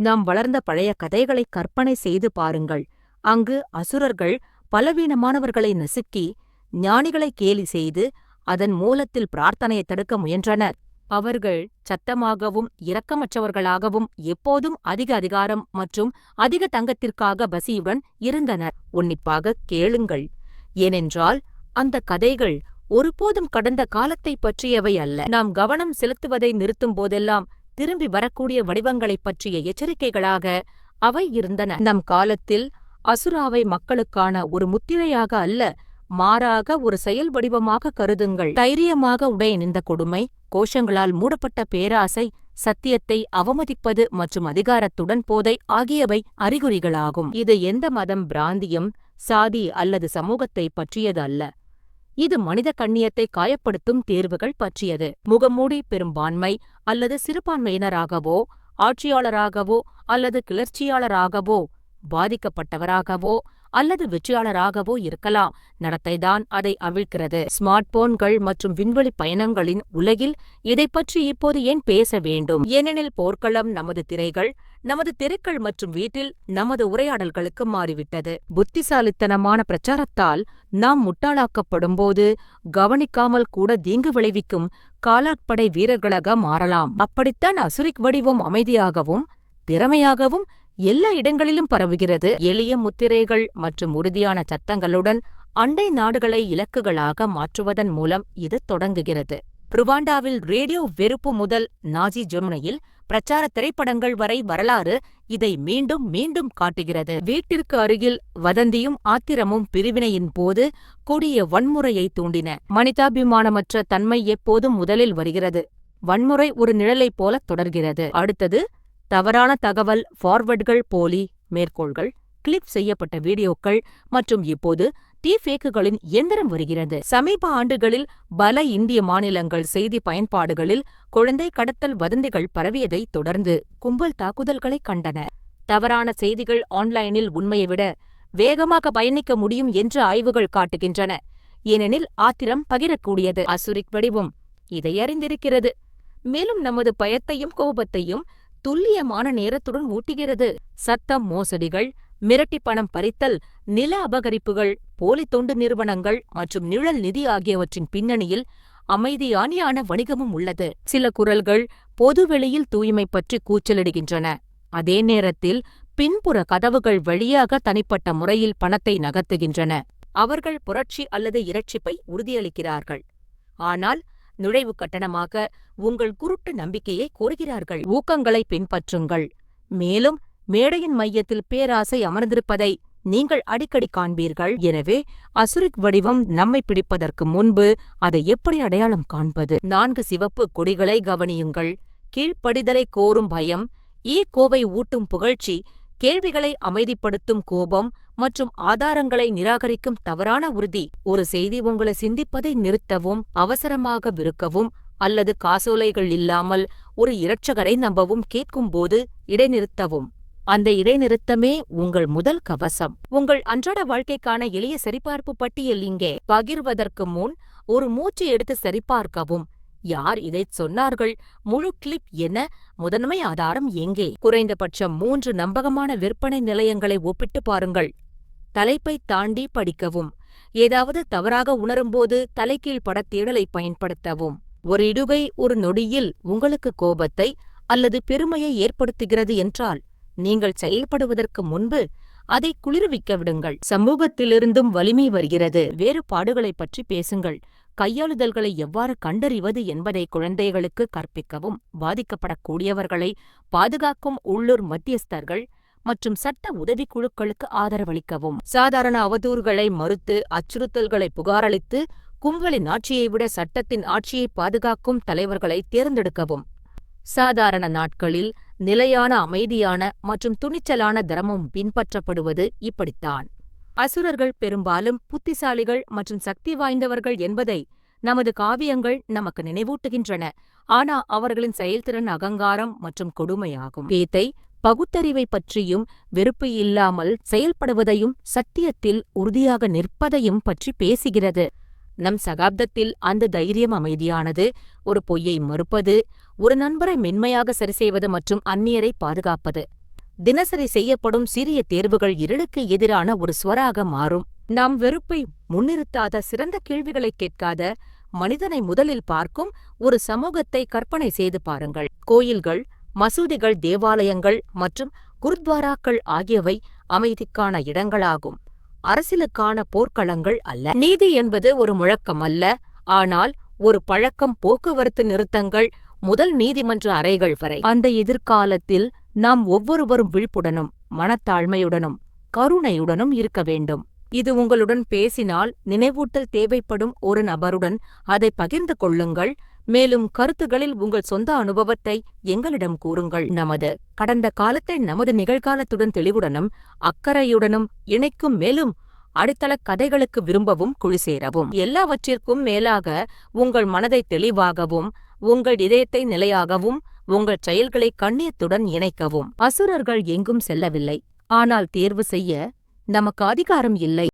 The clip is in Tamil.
நாம் வளர்ந்த பழைய கதைகளை கற்பனை செய்து பாருங்கள். அங்கு அசுரர்கள் பலவீனமானவர்களை நசுக்கி ஞானிகளை கேலி செய்து அதன் மூலத்தில் பிரார்த்தனையை தடுக்க முயன்றனர். அவர்கள் சத்தமாகவும் இரக்கமற்றவர்களாகவும் எப்போதும் அதிக அதிகாரம் மற்றும் அதிக தங்கத்திற்காக பசியுடன் இருந்தனர். உன்னிப்பாக கேளுங்கள். ஏனென்றால் அந்த கதைகள் ஒருபோதும் கடந்த காலத்தைப் பற்றியவை அல்ல. நாம் கவனம் செலுத்துவதை நிறுத்தும் போதெல்லாம் திரும்பி வரக்கூடிய வடிவங்களைப் பற்றிய எச்சரிக்கைகளாக அவை இருந்தன. நம் காலத்தில் அசுராவை மக்களுக்கான ஒரு முத்திரையாக அல்ல மாறாக ஒரு செயல் வடிவமாக கருதுங்கள். தைரியமாக உடையன் இந்த கொடுமை கோஷங்களால் மூடப்பட்ட பேராசை சத்தியத்தை அவமதிப்பது மற்றும் அதிகாரத்துடன் போதை ஆகியவை அறிகுறிகளாகும். இது எந்த மதம் பிராந்தியம் சாதி அல்லது சமூகத்தை பற்றியது அல்ல இது மனித கண்ணியத்தை காயப்படுத்தும் தேர்வுகள் பற்றியது. முகமூடி பெரும்பான்மை அல்லது சிறுபான்மையினராகவோ ஆட்சியாளராகவோ அல்லது கிளர்ச்சியாளராகவோ பாதிக்கப்பட்டவராகவோ அல்லது வெற்றியாளராகவோ இருக்கலாம். நடத்தைதான் அதை அவிழ்க்கிறது. ஸ்மார்ட் போன்கள் மற்றும் விண்வெளி பயணங்களின் உலகில் இதைப் பற்றி இப்போது ஏன் பேச வேண்டும்? ஏனெனில் போர்க்களம் நமது திரைகள் நமது தெருக்கள் மற்றும் வீட்டில் நமது உரையாடல்களுக்கு மாறிவிட்டது. புத்திசாலித்தனமான பிரச்சாரத்தால் நாம் முட்டாளாக்கப்படும்போது கவனிக்காமல் கூட தீங்கு விளைவிக்கும் காலாட்படை வீரர்களாக மாறலாம். அப்படித்தான் அசுரிக் வடிவம் அமைதியாகவும் திறமையாகவும் எல்லா இடங்களிலும் பரவுகிறது. எளிய முத்திரைகள் மற்றும் உறுதியான சத்தங்களுடன் அண்டை நாடுகளை இலக்குகளாக மாற்றுவதன் மூலம் இது தொடங்குகிறது. ருவாண்டாவில் ரேடியோ வெறுப்பு முதல் நாஜி ஜெர்மனியில் பிரச்சார திரைப்படங்கள் வரை வரலாறு இதை மீண்டும் மீண்டும் காட்டுகிறது. வீட்டிற்கு அருகில் வதந்தியும் ஆத்திரமும் பிரிவினையின் போது கொடிய வன்முறையை தூண்டின. மனிதாபிமானமற்ற தன்மை எப்போதும் முதலில் வருகிறது. வன்முறை ஒரு நிழலைப் போல தொடர்கிறது. அடுத்தது தவறான தகவல் ஃபார்வர்ட்கள் போலி மேற்கோள்கள் கிளிப் செய்யப்பட்ட வீடியோக்கள் மற்றும் இப்போது டீஃபேக்குகளின் இயந்திரம் வருகிறது. சமீப ஆண்டுகளில் பல இந்திய மாநிலங்கள் செய்தி பயன்பாடுகளில் குழந்தை கடத்தல் வதந்திகள் பரவியதைத் தொடர்ந்து கும்பல் தாக்குதல்களைக் கண்டன. தவறான செய்திகள் ஆன்லைனில் உண்மையை விட வேகமாக பயணிக்க முடியும் என்று ஆய்வுகள் காட்டுகின்றன. ஏனெனில் ஆத்திரம் பகிரக்கூடியது. அசுரிக் வடிவம் இதை அறிந்திருக்கிறது. மேலும் நமது பயத்தையும் கோபத்தையும் துல்லியமான நேரத்துடன் ஊட்டுகிறது. சத்தம் மோசடிகள் மிரட்டி பணம் பறித்தல் நில அபகரிப்புகள் போலி தொண்டு நிறுவனங்கள் மற்றும் நிழல் நிதி ஆகியவற்றின் பின்னணியில் அமைதியானியான வணிகமும் உள்ளது. சில குரல்கள் பொதுவெளியில் தூய்மை பற்றி கூச்சலிடுகின்றன. அதே நேரத்தில் பின்புற கதவுகள் வழியாக தனிப்பட்ட முறையில் பணத்தை நகர்த்துகின்றன. அவர்கள் புரட்சி அல்லது இரட்சிப்பை உறுதியளிக்கிறார்கள். ஆனால் நுழைவுக் கட்டணமாக உங்கள் குருட்டு நம்பிக்கையை கோருகிறார்கள். ஊக்கங்களை பின்பற்றுங்கள். மேலும் மேடையின் மையத்தில் பேராசை அமர்ந்திருப்பதை நீங்கள் அடிக்கடி காண்பீர்கள். எனவே அசுரிக் வடிவம் நம்மைப் பிடிப்பதற்கு முன்பு அதை எப்படி அடையாளம் காண்பது? நான்கு சிவப்பு கொடிகளை கவனியுங்கள். கீழ்ப்படிதலைக் கோரும் பயம் ஈ கோவை ஊட்டும் புகழ்ச்சி கேள்விகளை அமைதிப்படுத்தும் கோபம் மற்றும் ஆதாரங்களை நிராகரிக்கும் தவறான உறுதி. ஒரு செய்தி உங்களை சிந்திப்பதை நிறுத்தவும் அவசரமாக விருக்கவும் அல்லது காசோலைகள் இல்லாமல் ஒரு இரட்சகரை நம்பவும் கேட்கும்போது இடைநிறுத்தவும். அந்த இடைநிறுத்தமே உங்கள் முதல் கவசம். உங்கள் அன்றாட வாழ்க்கைக்கான எளிய சரிபார்ப்பு பட்டியல் இங்கே. பகிர்வதற்கு முன் ஒரு மூச்சு எடுத்து சரிபார்க்கவும். யார் இதைச் சொன்னார்கள்? முழு கிளிப் என்ன? முதன்மை ஆதாரம் எங்கே? குறைந்தபட்சம் மூன்று நம்பகமான விற்பனை நிலையங்களை ஒப்பிட்டு பாருங்கள். தலைப்பை தாண்டி படிக்கவும். ஏதாவது தவறாக உணரும்போது தலைகீழ் படத் தேடலை பயன்படுத்தவும். ஒரு இடுகை ஒரு நொடியில் உங்களுக்கு கோபத்தை அல்லது பெருமையை ஏற்படுத்துகிறது என்றால் நீங்கள் செயல்படுவதற்கு முன்பு அதை குளிர்விக்க விடுங்கள். சமூகத்திலிருந்தும் வலிமை வருகிறது. வேறுபாடுகளைப் பற்றி பேசுங்கள். கையாளுதல்களை எவ்வாறு கண்டறிவது என்பதை குழந்தைகளுக்கு கற்பிக்கவும். பாதிக்கப்படக்கூடியவர்களை பாதுகாக்கும் உள்ளூர் மத்தியஸ்தர்கள் மற்றும் சட்ட உதவிக்குழுக்களுக்கு ஆதரவளிக்கவும். சாதாரண அவதூறுகளை மறுத்து அச்சுறுத்தல்களை புகாரளித்து கும்பலின் ஆட்சியை விட சட்டத்தின் ஆட்சியை பாதுகாக்கும் தலைவர்களை தேர்ந்தெடுக்கவும். சாதாரண நாட்களில் நிலையான அமைதியான மற்றும் துணிச்சலான தர்மம் பின்பற்றப்படுவது இப்படித்தான். அசுரர்கள் பெரும்பாலும் புத்திசாலிகள் மற்றும் சக்தி வாய்ந்தவர்கள் என்பதை நமது காவியங்கள் நமக்கு நினைவூட்டுகின்றன. ஆனா அவர்களின் செயல்திறன் அகங்காரம் மற்றும் கொடுமையாகும். கீதை பகுத்தறிவைப் பற்றியும் வெறுப்பு இல்லாமல் செயல்படுவதையும் சத்தியத்தில் உறுதியாக நிற்பதையும் பற்றி பேசுகிறது. நம் சகாப்தத்தில் அந்த தைரியம் அமைதியானது ஒரு பொய்யை மறுப்பது ஒரு நண்பரை மென்மையாக சரிசெய்வது மற்றும் அந்நியரை பாதுகாப்பது தினசரி செய்யப்படும் சிறிய தேர்வுகள் இருளுக்கு எதிரான ஒரு சுவராக மாறும். நாம் வெறுப்பை முன்னிறுத்தாத சிறந்த கேள்விகளைக் கேட்காத, மனிதனை முதலில் பார்க்கும் ஒரு சமூகத்தை கற்பனை செய்து பாருங்கள். கோயில்கள், மசூதிகள், தேவாலயங்கள் மற்றும் குருத்வாராக்கள் ஆகியவை அமைதிக்கான இடங்களாகும், அரசியலுக்கான போர்க்களங்கள் அல்ல. நீதி என்பது ஒரு முழக்கம் அல்ல, ஆனால் ஒரு பழக்கம் போக்குவரத்து நிறுத்தங்கள் முதல் நீதிமன்ற அறைகள் வரை. அந்த எதிர்காலத்தில் நாம் ஒவ்வொருவரும் விழிப்புடனும், மனத்தாழ்மையுடனும், கருணையுடனும் இருக்க வேண்டும். இது உங்களுடன் பேசினால் நினைவூட்டல் தேவைப்படும் ஒரு நபருடன் அதைப் பகிர்ந்து கொள்ளுங்கள், மேலும் கருத்துகளில் உங்கள் சொந்த அனுபவத்தை எங்களிடம் கூறுங்கள். நமது கடந்த காலத்தை நமது நிகழ்காலத்துடன் தெளிவுடனும், அக்கறையுடனும் இணைக்கும் மேலும் அடித்தளக் கதைகளுக்கு விரும்பவும் குழு சேரவும். எல்லாவற்றிற்கும் மேலாக உங்கள் மனதை தெளிவாகவும், உங்கள் இதயத்தை நிலையாகவும், உங்கள் செயல்களை கண்ணியத்துடன் இணைக்கவும். அசுரர்கள் எங்கும் செல்லவில்லை, ஆனால் தேர்வு செய்ய நமக்கு அதிகாரம் இல்லை.